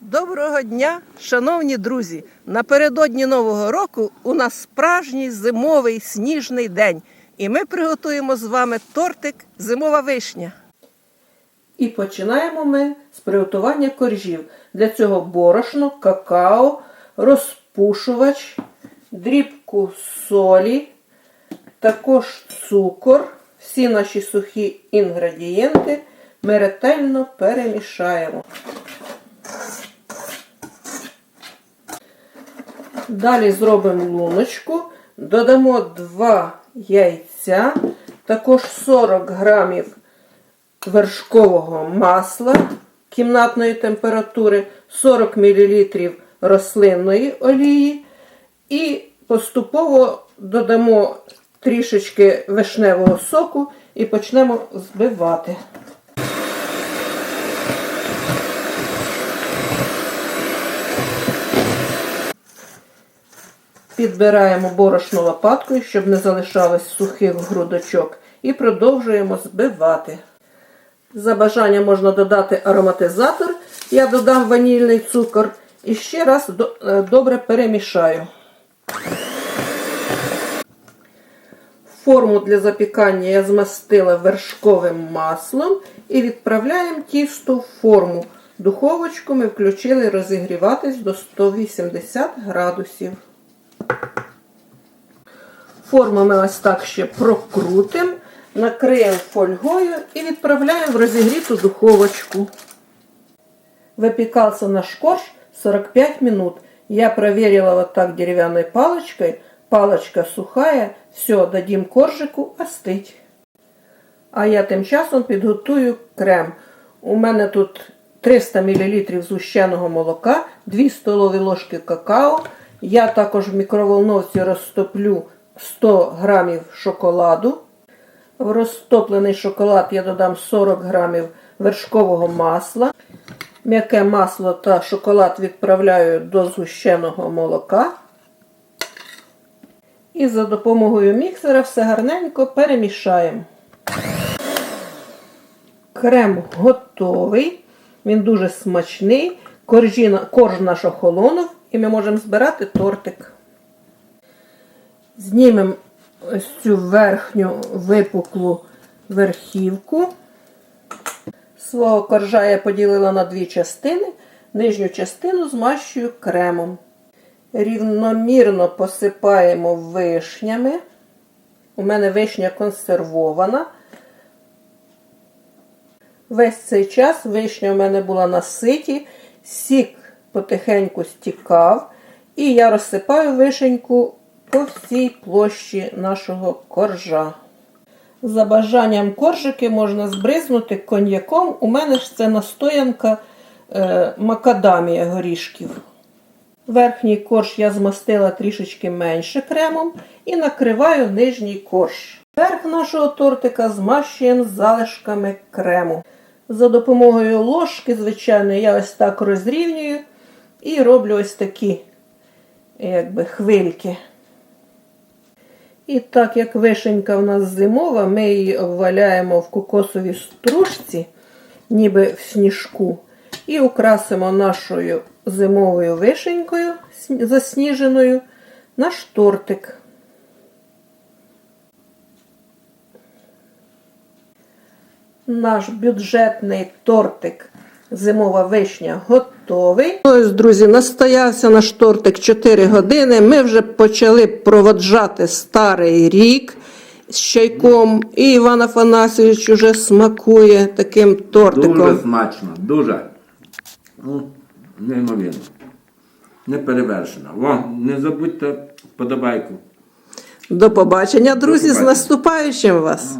Доброго дня, шановні друзі! Напередодні Нового року у нас справжній зимовий сніжний день, і ми приготуємо з вами тортик Зимова вишня. І починаємо ми з приготування коржів. Для цього борошно, какао, розпушувач, дрібку солі, також цукор. Всі наші сухі інгредієнти ми ретельно перемішаємо. Далі зробимо луночку, додамо 2 яйця, також 40 грамів вершкового масла кімнатної температури, 40 мл рослинної олії і поступово додамо трішечки вишневого соку і почнемо збивати. Підбираємо борошно лопаткою, щоб не залишалось сухих грудочок, і продовжуємо збивати. За бажанням можна додати ароматизатор, я додам ванільний цукор і ще раз е, добре перемішаю. Форму для запікання я змастила вершковим маслом і відправляємо тісто в форму. Духовочку ми включили розігріватись до 180 градусів. Форму ми ось так ще прокрутимо, накриємо фольгою і відправляємо в розігріту духовочку. Выпекался наш корж 45 минут. Я проверила вот так деревянной палочкой. Палочка сухая. Все, дадим коржику остыть. А я тим часом підготую крем. У мене тут 300 мл згущеного молока, 2 столові ложки какао. Я також в мікроволновці розтоплю 100 грамів шоколаду. В розтоплений шоколад я додам 40 грамів вершкового масла. М'яке масло та шоколад відправляю до згущеного молока. І за допомогою міксера все гарненько перемішаємо. Крем готовий. Він дуже смачний. Корж наш охолонув і ми можемо збирати тортик. Знімемо ось цю верхню випуклу верхівку. Свого коржа я поділила на дві частини. Нижню частину змащую кремом. Рівномірно посипаємо вишнями. У мене вишня консервована. Весь цей час вишня у мене була на ситі, сік потихеньку стікав, і я розсипаю вишеньку по всій площі нашого коржа. За бажанням коржики можна збризнути коньяком. У мене ж це настоянка е, макадамія горішків. Верхній корж я змастила трішечки менше кремом і накриваю нижній корж. Верх нашого тортика змащуємо залишками крему. За допомогою ложки, звичайно, я ось так розрівнюю і роблю ось такі якби, хвильки. І так як вишенька в нас зимова, ми її обваляємо в кокосовій стружці, ніби в сніжку, і украсимо нашою зимовою вишенькою засніженою наш тортик. Наш бюджетний тортик Зимова вишня готовий. Ось, друзі, настоявся наш тортик 4 години. Ми вже почали проводжати старий рік з чайком. І Іван Афанасьович уже смакує таким тортиком. Дуже смачно, дуже. Ну, неймовірно. Не перевершено. О, не забудьте подобайку. До побачення, друзі, з побачення. наступаючим вас!